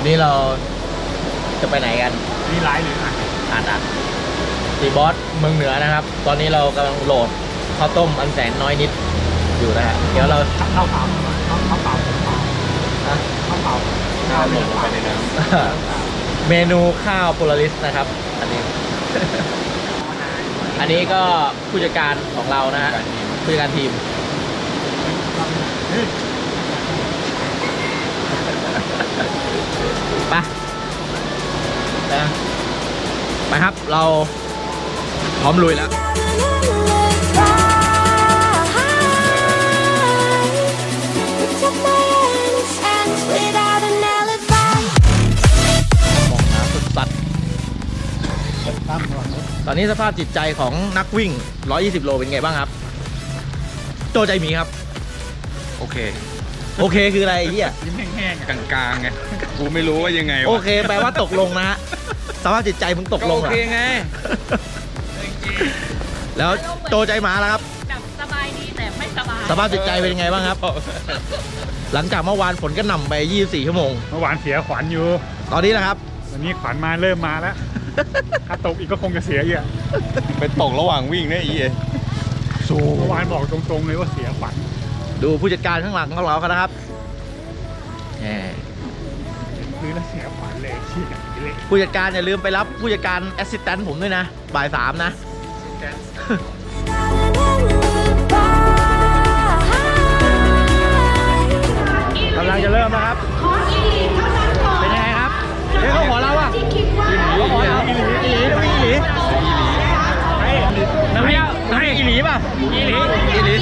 วันนี้เราจะไปไหนกันนี่ไลฟ์หรืออะอ่านอ่านตีบอสเมืองเหนือนะครับ ตอนนี้เรากำลังโหลดข้าวต้มอันแสนน้อยนิดอยู่นะฮะเดี๋ยวเราข้าวเปล่าข้าวข้าวเปล่าข้าวเปล่าฮะข้าวเปล่าข้าวหลงไปในน้เมนูข้าวโพลาริสนะครับ อันนี้ อันนี้ก็ผู้จัดการของเรานะฮะผู้จัดการทีม ไปไปครับเราพร้อมลุยแล้วมองน้ำสุดสัดำตั้งก่อนตอนนี้สภาพจิตใจของนักวิ่ง 120 โลเป็นไงบ้างครับ โจใจหมีครับ โอเค โอเคคืออะไรไอ้เหี้ยยิ้มแห้งๆกอะลางๆไงกูไม่รู้ว่ายังไงวะโอเค แปลว่าตกลงนะฮะสภาพจิตใจมึงตกก็ลโองเหรอเคไงแล้วโจใจหมาแล้วครับแบบสบายดีแต่ไม่สบายสภาพจิตใจเป็นยังไงบ้างครับ หลังจากเมื่อวานฝนก็หน่ำไป 24 ชั่วโมง เมื่อวานเสียขวัญอยู่ ตอนนี้นะครับ วันนี้ขวัญมาเริ่มมาแล้ว ถ้าตกอีกก็คงจะเสียเยอะไปตกระหว่างวิ่งเนี่ยอีเอสูเมื่อวานบอกตรงๆเลยว่าเสียขวัญ ดูผู้จัดการข้างหลังของเรากันนะครับแหมซื้อแล้วเสียขวัญเลยเชี่ยเละผู้จัดการอย่าลืมไปรับผู้จัดการแอสซิสแตนต์ผมด้วยนะ บ่ายสามนะกำลังจะเริ่มนะครับ เป็นยังไงครับเฮ้ยเขาขอเราอะเขาขอเราอีหลีอีหลีน้ำอีหลีน้ำพริกน้ำพริกอีหลีป่ะอีหลีอีหลี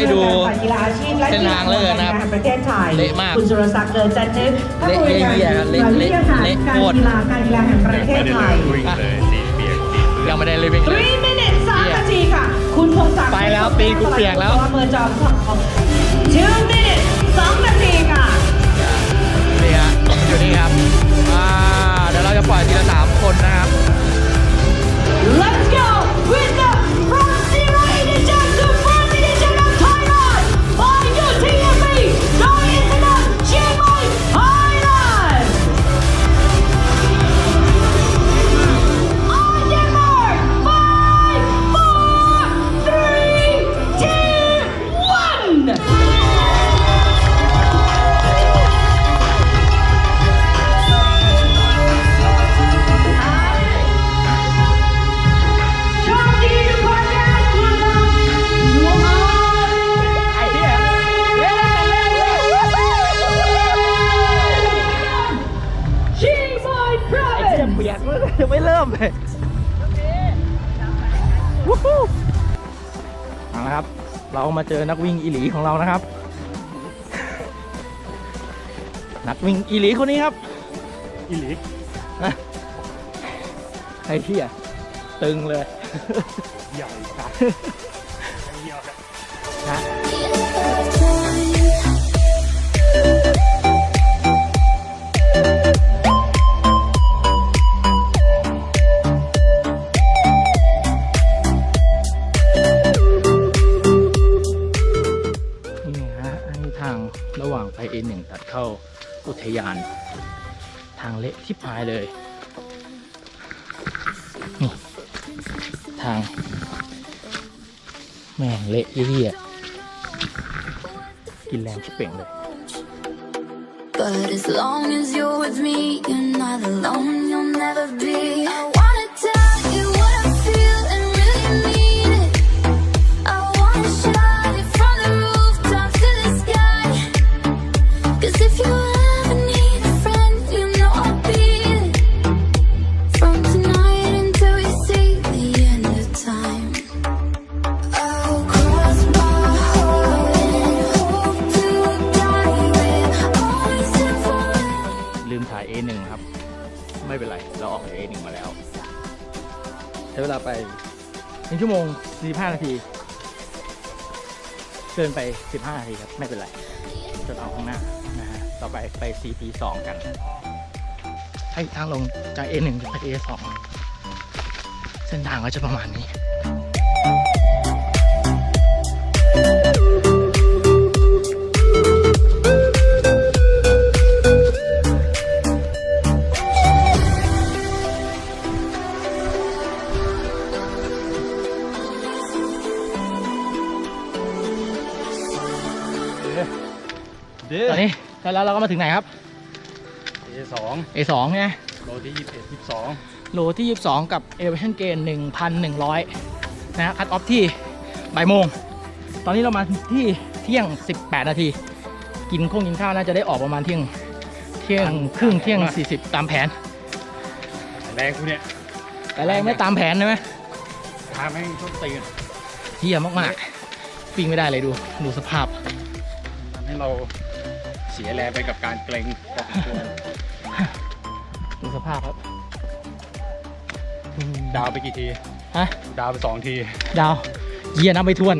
ให้ดูสำหรับการกีฬาอาชีพและเส้นทางเหลือเกินนะครับแห่งประเทศไทยเละมากคุณสุรศักดิ์เกิดจันทึกท่านเละผู้บริการเละเละวิทยาศาสตเละร์การโคตรกีฬาการกีฬาแห่งประเทศไทยวิ่งเลยสีเปียกสียังไม่ได้เลยวิ่งเลย3 minutes 3นาทีค่ะ คุณพงศักดิ์ไปแล้วตีนกูเปียกแล้วเบอร์จอมของ2 minutes มาเจอนักวิ่งอีหลีของเรานะครับ นักวิ่งอีหลีคนนี้ครับ อีหลีนะไอ้เหี้ยตึงเลย ใหญ่จัดเยี่ยวครับ ยาน ทางเละที่พายเลย นี่ ทาง แม่งเละเยี่ยกินแรงชิเป่งเลย But as long as you're with me, you're not alone, you'll never be. 1ชั่วโมง45นาที เกินไป 15 นาทีครับ ไม่เป็นไรจะเอาข้างหน้านะฮะต่อไปไป CP2 กัน ให้ทางลงจาก A1 ไป A2 เส้นทางก็จะประมาณนี้ ตอนนี้แล้วเราก็มาถึงไหนครับเอสอง A2 ใช่ไหมโลที่ยี่สิบเอ็ดยี่สิบสองโลที่ 22 กับ Elevation Gain 1,100 นะฮะคัดออฟที่บ่ายโมง ตอนนี้เรามาที่เที่ยง 18 นาที กินข้งกินข้าวน่าจะได้ออกประมาณเที่ยง เที่ยงครึ่งเที่ยง 40 ตามแผน แรงกูเนี่ยแต่แรกไม่ตามแผนใช่ไหมทางแม่งต้นตีนเที่ยมากๆ ปิ้งไม่ได้เลยดู ดูสภาพทำให้เราเสียแรงไปกับการเกรงพอสมควรดูสภาพครับดาวไปกี่ที ฮะ ดาวไปสองที ดาวเยียนับไปทวน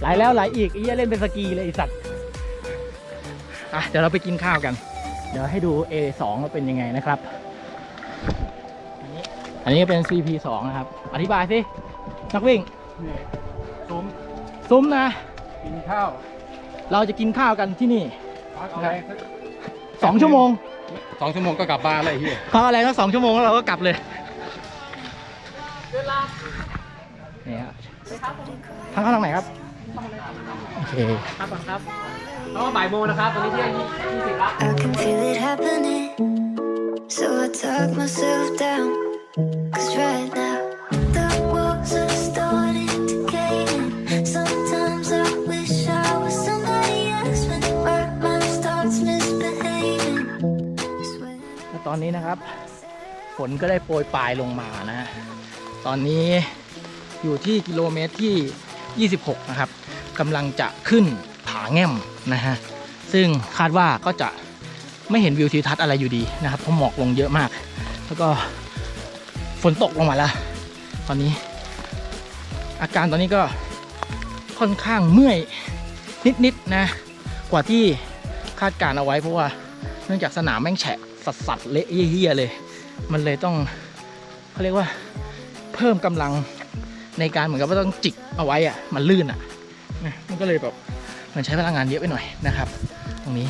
ไหลายแล้วไหลายอีกไอ้เยียเล่นเป็นสกีเลยไอสัตว์ อะ เดี๋ยวเราไปกินข้าวกัน เดี๋ยวให้ดู A2 ว่าเป็นยังไงนะครับ อันนี้อันนี้เป็น CP2 นะครับ อธิบายสิ นักวิ่งนี่ซุ้ม ซุ้มนะ กินข้าว เราจะกินข้าวกันที่นี่พักอะไร สักสองชั่วโมงสองชั่วโมงก็กลับบ้านเลยไอ้เฮียพักอะไรก็สองชั่วโมงแล้วเราก็กลับเลยนี่ครับทางเข้าทางไหนครับโอเคครับก่อนครับแล้วก็บ่ายโมงนะครับตอนนี้เที่ยงยี่สิบละ I can feel it happening. So I talk myself down. Cause right now, อนนี้นะครับ ฝนก็ได้โปรยปลายลงมานะฮะตอนนี้อยู่ที่กิโลเมตรที่ 26 นะครับกำลังจะขึ้นผาแง่มนะฮะซึ่งคาดว่าก็จะไม่เห็นวิวทิวทัศน์อะไรอยู่ดีนะครับเพราะหมอกลงเยอะมาก แล้วก็ฝนตกลงมาแล้วตอนนี้ อาการตอนนี้ก็ค่อนข้างเมื่อยนิดๆนะกว่าที่คาดการเอาไว้เพราะว่าเนื่องจากสนามแม่งแฉะ สัสสัสๆเละเยี่ยเลย มันเลยต้องเขาเรียกว่าเพิ่มกำลังในการเหมือนกับว่าต้องจิกเอาไว้อะมันลื่นอะนะมันก็เลยแบบมันใช้พลังงานเยอะไปหน่อยนะครับ ตรงนี้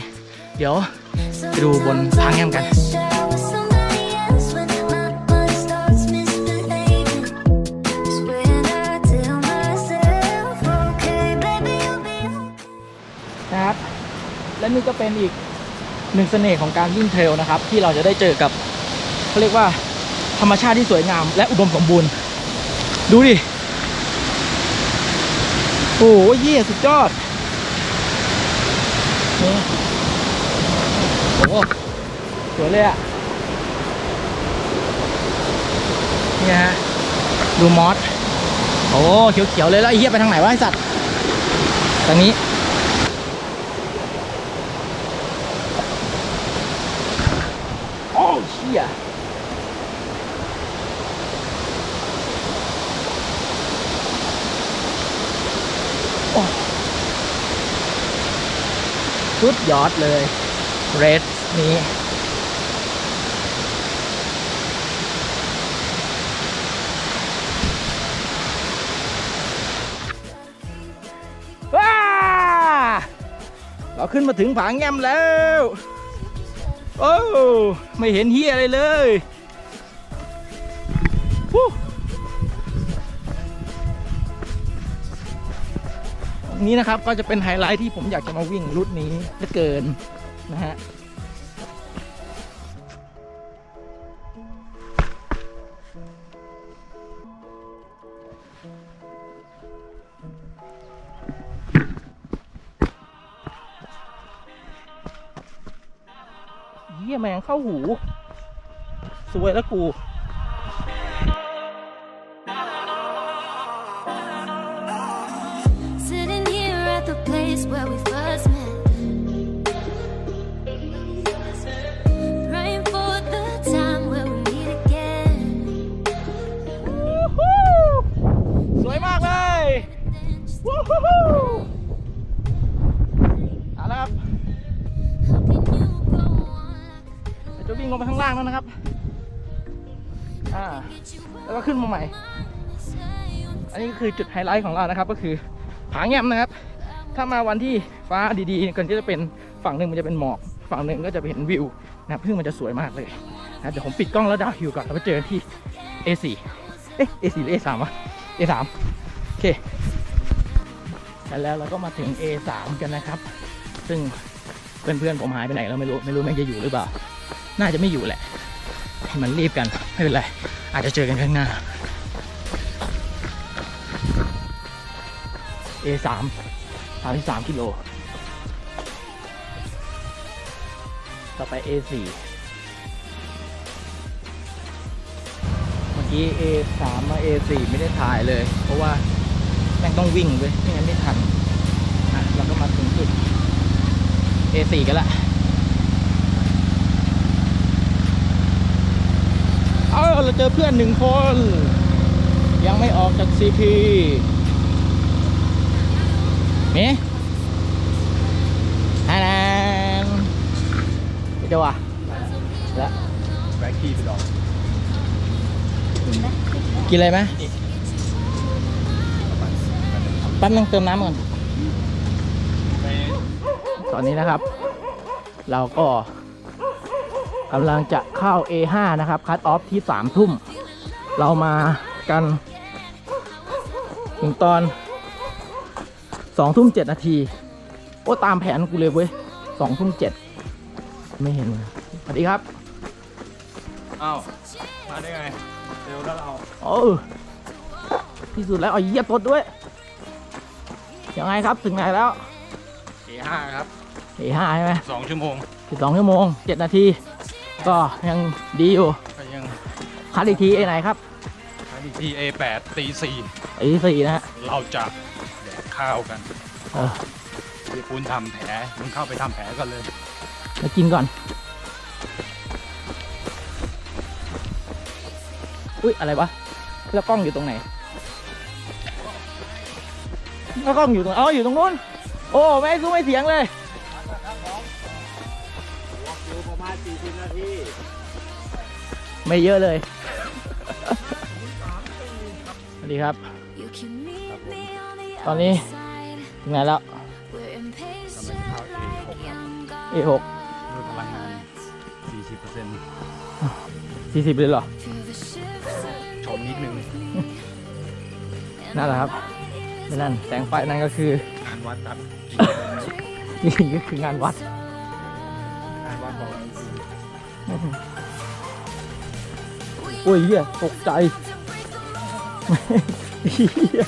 เดี๋ยวไปดูบนผาแง่มกันนะครับ และนี่ก็เป็นอีก หนึ่งเสน่ห์ของการวิ่งเทรลนะครับ ที่เราจะได้เจอกับเขาเรียกว่าธรรมชาติที่สวยงาม และอุดมสมบูรณ์ ดูดิ โอ้โหเยี่ยสุดยอดโอ้โหสวยเลยอะนี่ฮะ ดูมอส โอ้เขียวๆเลยแล้วไอ้เหี้ยไปทางไหนวะไอสัตว์ทางนี้ โอ้เชี่ยโอ้สุดยอดเลยเรสนี้ว้าเราขึ้นมาถึงผาแง้มแล้ว โอ้ไม่เห็นเฮียอะไรเลยฮู้ตรงนี้นะครับก็จะเป็นไฮไลท์ที่ผมอยากจะมาวิ่งรุดนี้เหลือเกินนะฮะ เยี่ยแมงเข้าหู สวยแล้วกู Sitting here at the place where we first met. Praying for the time where we meet again. สวยมากเลยวู้ ไปข้างล่างแล้วนะครับ อ่า แล้วก็ขึ้นมาใหม่ อันนี้ก็คือจุดไฮไลท์ของเรานะครับ ก็คือผาแง้มนะครับ ถ้ามาวันที่ฟ้าดีๆก็จะเป็นฝั่งหนึ่งมันจะเป็นหมอก ฝั่งหนึ่งก็จะเป็นวิวนะซึ่งมันจะสวยมากเลยนะเดี๋ยวผมปิดกล้องแล้วดาวฮิวก่อนแล้วไปเจอที่ A4 เอ๊ะ A4 หรือ A3 วะ A3 โอเคแล้วเราก็มาถึง A3 กันนะครับ ซึ่งเพื่อนๆผมหายไปไหนแล้วไม่รู้ไม่รู้แม่งจะอยู่หรือเปล่า น่าจะไม่อยู่แหละ มันรีบกัน ไม่เป็นไร อาจจะเจอกันข้างหน้า A3 33กิโล ต่อไป A4 เมื่อกี้ A3 มา A4 ไม่ได้ถ่ายเลย เพราะว่าแม่งต้องวิ่งเว้ยไม่งั้นไม่ทัน อะ เราก็มาถึงจุด A4 กันละ เออเราเจอเพื่อนหนึ่งคน ยังไม่ออกจาก CP เมฮานานไปเจอวะแล้วแบล็คกี้ไปดอกกินอะไรไหมแป๊บนึงเติมน้ำก่อน ตอนนี้นะครับ เราก็ กำลังจะเข้า A5 นะครับ คัตออฟที่3ทุ่ม เรามากัน ถึงตอน2ทุ่ม7นาที โอ้ ตามแผนกูเลยเว้ย2ทุ่ม7ไม่เห็นเลยสวัสดีครับ อ้าว มาได้ไง เร็วแล้วเราโอ้ที่สุดแล้วเอาเหยียบรถด้วย ยังไงครับ ถึงไหนแล้ว A5 ครับ A5 ใช่ไหม2ชั่วโมง 12ชั่วโมง 7 นาที ก็ยังดีอยู่ก็ยังคัดอีกทีไอ้ไหนครับไปที่ A8 ตีไอ้ที่สี่นะฮะ4เราจะแดกข้าวกันเออพี่ปุ้นทำแผลมึงเข้าไปทำแผลกันเลย มากินก่อน อุ้ยอะไรวะแล้วกล้องอยู่ตรงไหนแล้วกล้องอยู่ตรงอ๋ออยู่ตรงนู้น โอ้ไม่สู้ไม่เสียงเลย ไม่เยอะเลย สวัสดีครับ You can meet me on the ตอนนี้ other side. ถึงไหนแล้ว We're impatient, young A6 ด้วยพลังงาน 40% 40 เลยเหรอ Feel the shifts in ชมนิดนึงนั่นแหละครับไม่นั่นแสงไฟนั่นก็คืองานวัดครับ นี่ก็คืองานวัดงานวัดบอก โอ้ยเหี้ยตกใจเหี้ย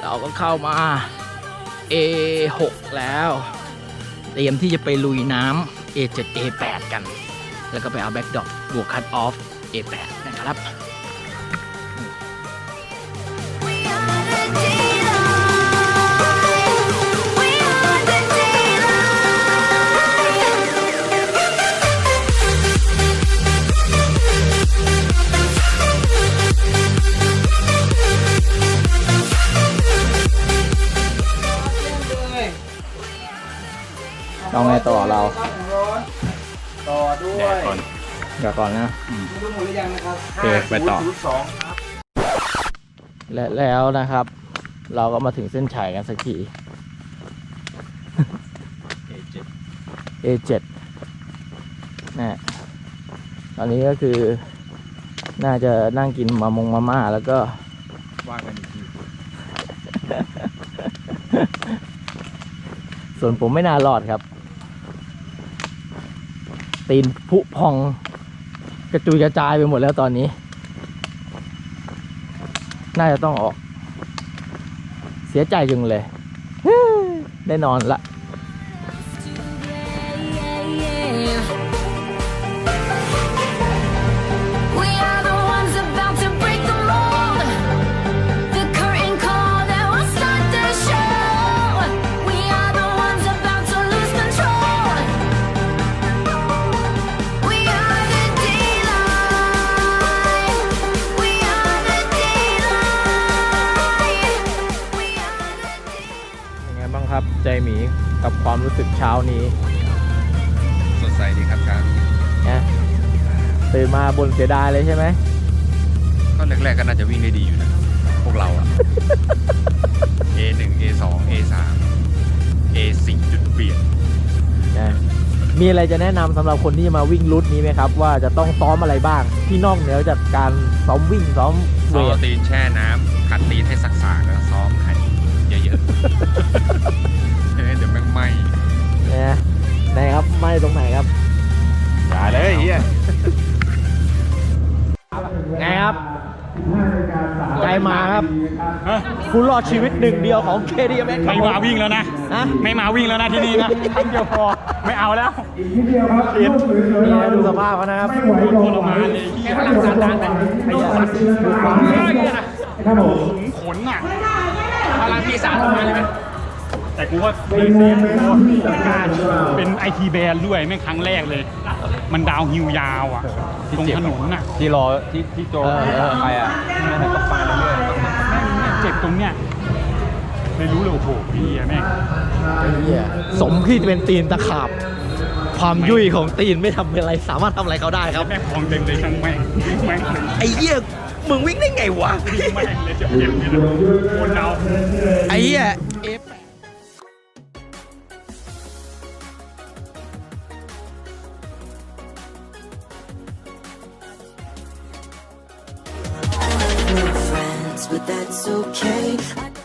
เราก็เข้ามา A6 แล้ว เตรียมที่จะไปลุยน้ำ A7 A8 กัน แล้วก็ไปเอาแบ็กดอกบวกคัตออฟ A8 นะครับ เดี๋ยวก่อนนะ รู้หมดหรือยังนะครับโอเคไปต่อ5002และแล้วนะครับ เราก็มาถึงเส้นชัยกันสักที A7 นะตอนนี้ก็คือ น่าจะนั่งกินมามงมาม่าแล้วก็ ว่ากันอีกทีส่วนผมไม่น่ารอดครับ ตีนผุพอง กระจุยกระจายไปหมดแล้วตอนนี้ น่าจะต้องออก เสียใจจังเลย ได้นอนละ รู้สึกเช้านี้สดใสดีครับการนะตื่นมาบนเสียดายเลยใช่ไหมก็แรกๆก็น่าจะวิ่งได้ดีอยู่นะ พวกเราอะ A1 A2 A3 A4 จุดเปลี่ยนนะมีอะไรจะแนะนำสำหรับคนที่จะมาวิ่งรูทนี้ไหมครับ ว่าจะต้องซ้อมอะไรบ้าง ที่นอกเหนือจากการซ้อมวิ่งซ้อมเวซ้อมทเอาตีนแช่น้ำขัดตีนให้สักสากแล้วซ้อมไข่เยอะๆเฮ้ยเดี๋ยวแม่งไหม นะไหนครับไม่ตรงไหนครับอย่าเลยเฮียไงครับใจมาครับคุณรอดชีวิตหนึ่งเดียวของ KDMX ไม่มาวิ่งแล้วนะนะไม่มาวิ่งแล้วนะที่นี่นะครั้งเดียวพอไม่เอาแล้วเนี่ยดูสภาพเขานะครับทรมานเลยแค่พลังการดันนะไอ้สัตว์ขนอะพลังที่สามมาเลยไหม แต่กูว่าเซฟเซฟกูว่าการเป็นไอทีแบนด้วยแม่งครั้งแรกเลย มันดาวฮิวยาวอะตรงถนนอะที่รอที่ที่โจเออเออไปอะก็ไปเรื่อยแม่งเนี่ยเจ็บตรงเนี้ยเลยรู้เลยโอ้โหพี่แม่งเหี้ยสมที่เป็นตีนตะขาบ ความยุ่ยของตีนไม่ทำอะไรสามารถทำอะไรเขาได้ครับแม่งพองเต็มเลยช่างแม่งแม่งไอ้เหี้ยมึงวิ่งได้ไงวะแม่งเลยเจ็บๆนี่เลยคนเราไอ้เหี้ย F friends, okay. I